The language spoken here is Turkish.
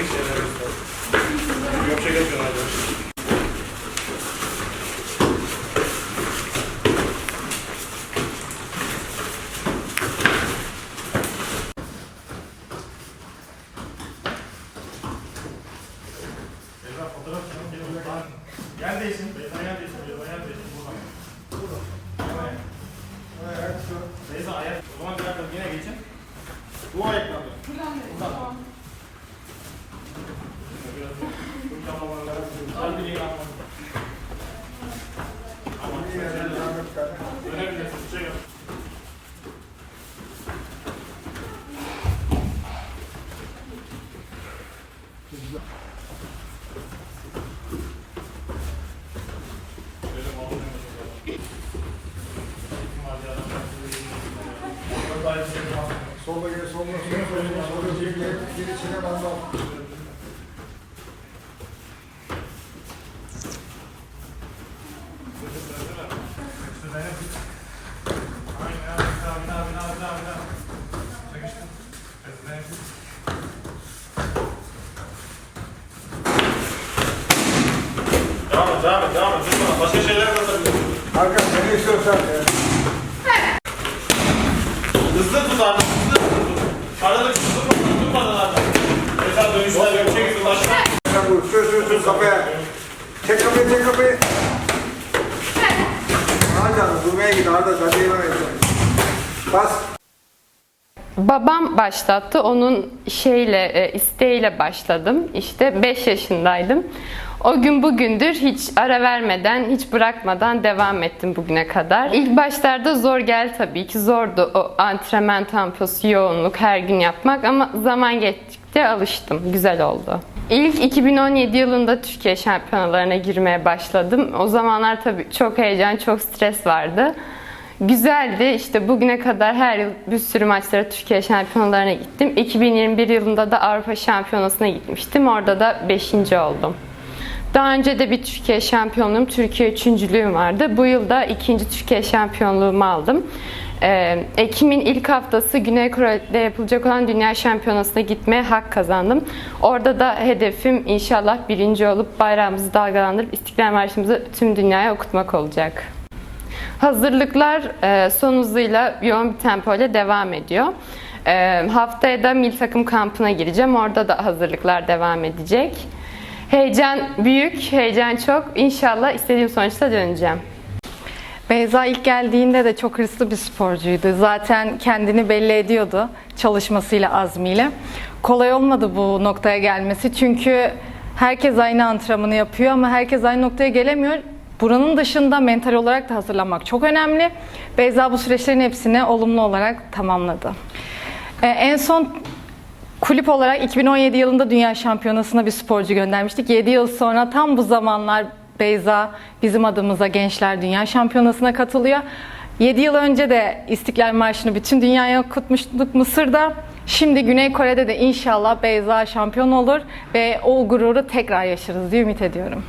Gerek şeyler göster. Yok şey yapıyorsun arkadaşlar. Neredesin? Neredesin? Neredesin? Burada. Burada. Evet. Neyse ayak. O zaman bir dakika yine geçin. Bu ayakla. Buradan. Buradan. Solda gel, solda, solda, solda, solda, geri, geri, geri çene bandal. Devam et, devam et, devam et. Durma. Başka şeyler de atabilirsin. Hakan seni istiyorsan ya. Hızlı tut abi, hızlı tut. Arada hızlı tut, durmadan abi. Mesela dönüşler yok, çek hızlı başla. Sen bu, sür, sür, sür kafaya. Çek kafayı, çek kafayı. Hadi canım, durmaya git, Arda, hadi yememeyin. Bas. Babam başlattı. Onun şeyle, e, isteğiyle başladım. İşte 5 yaşındaydım. O gün bugündür hiç ara vermeden, hiç bırakmadan devam ettim bugüne kadar. İlk başlarda zor geldi tabii ki. Zordu o antrenman temposu, yoğunluk her gün yapmak ama zaman geçtikçe alıştım. Güzel oldu. İlk 2017 yılında Türkiye şampiyonalarına girmeye başladım. O zamanlar tabii çok heyecan, çok stres vardı. Güzeldi. İşte bugüne kadar her yıl bir sürü maçlara Türkiye şampiyonalarına gittim. 2021 yılında da Avrupa Şampiyonası'na gitmiştim. Orada da 5. oldum. Daha önce de bir Türkiye şampiyonluğum, Türkiye üçüncülüğüm vardı. Bu yıl da ikinci Türkiye şampiyonluğumu aldım. Ee, Ekim'in ilk haftası Güney Kore'de yapılacak olan Dünya Şampiyonası'na gitmeye hak kazandım. Orada da hedefim inşallah birinci olup bayrağımızı dalgalandırıp İstiklal Marşımızı tüm dünyaya okutmak olacak. Hazırlıklar e, son hızıyla yoğun bir tempo ile devam ediyor. E, haftaya da mil takım kampına gireceğim. Orada da hazırlıklar devam edecek. Heyecan büyük, heyecan çok. İnşallah istediğim sonuçta döneceğim. Beyza ilk geldiğinde de çok hırslı bir sporcuydu. Zaten kendini belli ediyordu çalışmasıyla, azmiyle. Kolay olmadı bu noktaya gelmesi çünkü herkes aynı antrenmanı yapıyor ama herkes aynı noktaya gelemiyor. Buranın dışında mental olarak da hazırlanmak çok önemli. Beyza bu süreçlerin hepsini olumlu olarak tamamladı. Ee, en son Kulüp olarak 2017 yılında Dünya Şampiyonası'na bir sporcu göndermiştik. 7 yıl sonra tam bu zamanlar Beyza bizim adımıza Gençler Dünya Şampiyonası'na katılıyor. 7 yıl önce de İstiklal Marşı'nı bütün dünyaya okutmuştuk Mısır'da. Şimdi Güney Kore'de de inşallah Beyza şampiyon olur ve o gururu tekrar yaşarız diye ümit ediyorum.